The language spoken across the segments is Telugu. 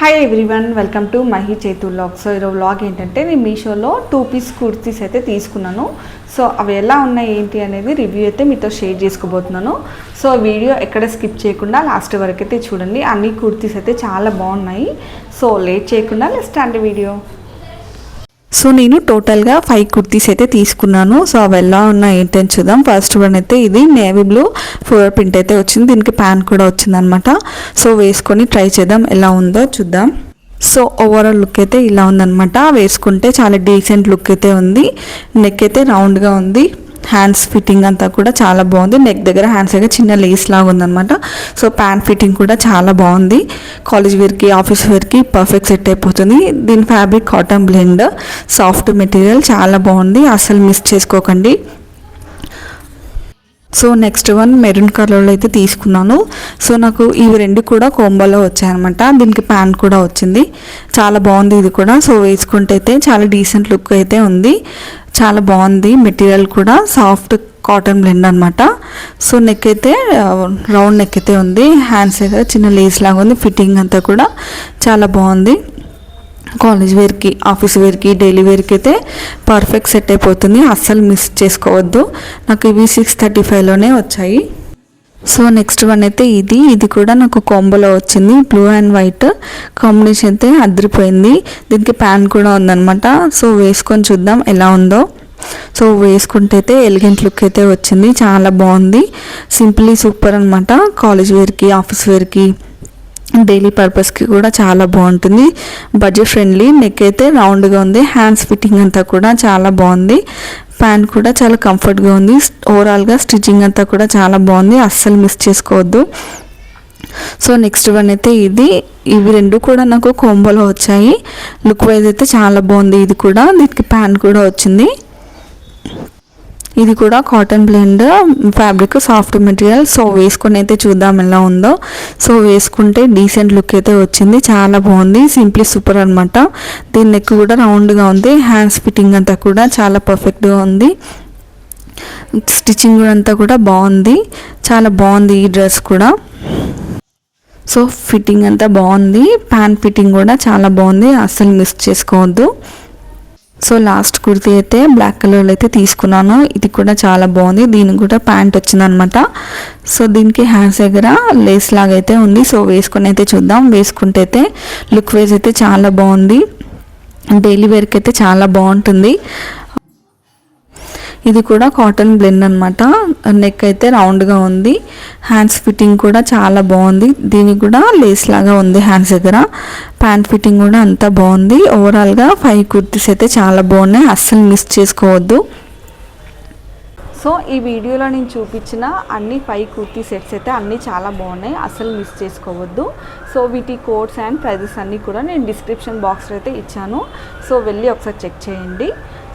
Hi everyone welcome to Mahi Chethu vlog so ఈరోజు వ్లాగ్ ఏంటంటే నేను మీషోలో టూ పీస్ కుర్తీస్ అయితే తీసుకున్నాను. సో అవి ఎలా ఉన్నాయి ఏంటి అనేది రివ్యూ అయితే మీతో షేర్ చేసుకోబోతున్నాను. సో వీడియో ఎక్కడ స్కిప్ చేయకుండా లాస్ట్ వరకు అయితే చూడండి. అన్ని కుర్తీస్ అయితే చాలా బాగున్నాయి. సో లేట్ చేయకుండా స్టాండ్ వీడియో సో నేను టోటల్గా ఫైవ్ కుర్తీస్ అయితే తీసుకున్నాను. సో అవి ఎలా ఉన్నాయి ఏంటని చూద్దాం. ఫస్ట్ వన్ అయితే ఇది నేవీ బ్లూ ఫోర్ ప్రింట్ అయితే వచ్చింది. దీనికి ప్యాన్ కూడా వచ్చిందనమాట సో వేసుకొని ట్రై చేద్దాం ఎలా ఉందో చూద్దాం. సో ఓవరాల్ లుక్ అయితే ఇలా ఉందనమాట వేసుకుంటే చాలా డీసెంట్ లుక్ అయితే ఉంది. నెక్ అయితే రౌండ్గా ఉంది. హ్యాండ్స్ ఫిట్టింగ్ అంతా కూడా చాలా బాగుంది. నెక్ దగ్గర హ్యాండ్స్ దగ్గర చిన్న లేస్ లాగా ఉందన్నమాట. సో ప్యాంట్ ఫిట్టింగ్ కూడా చాలా బాగుంది. కాలేజ్ వేర్కి ఆఫీస్ వేర్కి పర్ఫెక్ట్ సెట్ అయిపోతుంది. దీని fabric cotton blend soft material చాలా బాగుంది. అసలు మిస్ చేసుకోకండి. సో నెక్స్ట్ వన్ మెరూన్ కలర్లో అయితే తీసుకున్నాను. సో నాకు ఇవి రెండు కూడా కోంబోలో వచ్చాయన్నమాట. దీనికి ప్యాంట్ కూడా వచ్చింది. చాలా బాగుంది ఇది కూడా. సో వేసుకుంటే అయితే చాలా డీసెంట్ లుక్ అయితే ఉంది. చాలా బాగుంది. మెటీరియల్ కూడా సాఫ్ట్ కాటన్ బ్లెండ్ అనమాట సో నెక్ అయితే రౌండ్ నెక్ అయితే ఉంది. హ్యాండ్స్ అయితే చిన్న లేస్ లాగా ఉంది. ఫిట్టింగ్ అంతా కూడా చాలా బాగుంది. కాలేజ్ వేర్కి ఆఫీస్ వేర్కి డైలీ వేర్కి అయితే పర్ఫెక్ట్ సెట్ అయిపోతుంది. అస్సలు మిస్ చేసుకోవద్దు. నాకు ఇవి సిక్స్ థర్టీ ఫైవ్లోనే వచ్చాయి. సో నెక్స్ట్ వన్ అయితే ఇది. ఇది కూడా నాకు కాంబోలో వచ్చింది. బ్లూ అండ్ వైట్ కాంబినేషన్ అయితే అదిరిపోయింది. దీనికి ప్యాన్ కూడా ఉందన్నమాట. సో వేసుకొని చూద్దాం ఎలా ఉందో. సో వేసుకుంటే అయితే ఎలిగెంట్ లుక్ అయితే వచ్చింది. చాలా బాగుంది. సింప్లీ సూపర్ అనమాట కాలేజ్ వేర్కి ఆఫీస్ వేర్కి డైలీ పర్పస్కి కూడా చాలా బాగుంటుంది. బడ్జెట్ ఫ్రెండ్లీ నెక్ అయితే రౌండ్గా ఉంది. హ్యాండ్స్ ఫిట్టింగ్ అంతా కూడా చాలా బాగుంది. ప్యాంట్ కూడా చాలా కంఫర్ట్గా ఉంది. ఓవరాల్గా స్టిచ్చింగ్ అంతా కూడా చాలా బాగుంది. అస్సలు మిస్ చేసుకోవద్దు. సో నెక్స్ట్ వన్ అయితే ఇది. ఇవి రెండు కూడా నాకు కోంబోలో వచ్చాయి. లుక్ వైజ్ అయితే చాలా బాగుంది. ఇది కూడా. దీనికి ప్యాంట్ కూడా వచ్చింది. ఇది కూడా cotton blend fabric soft material so వేసుకొని అయితే చూద్దాం ఎలా ఉందో. సో వేసుకుంటే డీసెంట్ లుక్ అయితే వచ్చింది. చాలా బాగుంది. సింప్లీ సూపర్ అనమాట దీని నెక్ కూడా రౌండ్గా ఉంది. హ్యాండ్స్ ఫిట్టింగ్ అంతా కూడా చాలా పర్ఫెక్ట్గా ఉంది. స్టిచ్చింగ్ అంతా కూడా బాగుంది. చాలా బాగుంది ఈ డ్రెస్ కూడా. సో ఫిట్టింగ్ అంతా బాగుంది. ప్యాంట్ ఫిట్టింగ్ కూడా చాలా బాగుంది. అస్సలు మిస్ చేసుకోవద్దు. సో లాస్ట్ కుర్తీ అయితే బ్లాక్ కలర్లో అయితే తీసుకున్నాను. ఇది కూడా చాలా బాగుంది. దీనికి కూడా ప్యాంట్ వచ్చిందనమాట. సో దీనికి హ్యాండ్స్ దగ్గర లేస్ లాగా అయితే ఉంది. సో వేసుకొని అయితే చూద్దాం. వేసుకుంటే అయితే లుక్ వైజ్ అయితే చాలా బాగుంది. డైలీ వేర్కి అయితే చాలా బాగుంటుంది. ఇది కూడా కాటన్ బ్లెండ్ అనమాట నెక్ అయితే రౌండ్గా ఉంది. హ్యాండ్స్ ఫిట్టింగ్ కూడా చాలా బాగుంది. దీనికి కూడా లేస్ లాగా ఉంది హ్యాండ్స్ దగ్గర. ప్యాంట్ ఫిట్టింగ్ కూడా అంతా బాగుంది. ఓవరాల్గా ఫైవ్ కుర్తీస్ అయితే చాలా బాగున్నాయి. అస్సలు మిస్ చేసుకోవద్దు. సో ఈ వీడియోలో నేను చూపించిన అన్ని ఫైవ్ కుర్తీ సెట్స్ అయితే అన్నీ చాలా బాగున్నాయి. అసలు మిస్ చేసుకోవద్దు. సో వీటి కోడ్స్ అండ్ ప్రైజెస్ అన్నీ కూడా నేను డిస్క్రిప్షన్ బాక్స్లో అయితే ఇచ్చాను. సో వెళ్ళి ఒకసారి చెక్ చేయండి.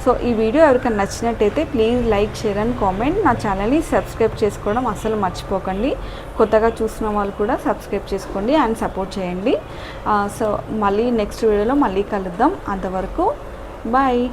సో ఈ వీడియో ఎవరికైనా నచ్చినట్టయితే please like share and comment నా ఛానల్ని సబ్స్క్రైబ్ చేసుకోవడం అసలు మర్చిపోకండి. కొత్తగా చూసిన వాళ్ళు కూడా సబ్స్క్రైబ్ చేసుకోండి అండ్ సపోర్ట్ చేయండి. సో మళ్ళీ నెక్స్ట్ వీడియోలో మళ్ళీ కలుద్దాం. అంతవరకు బాయ్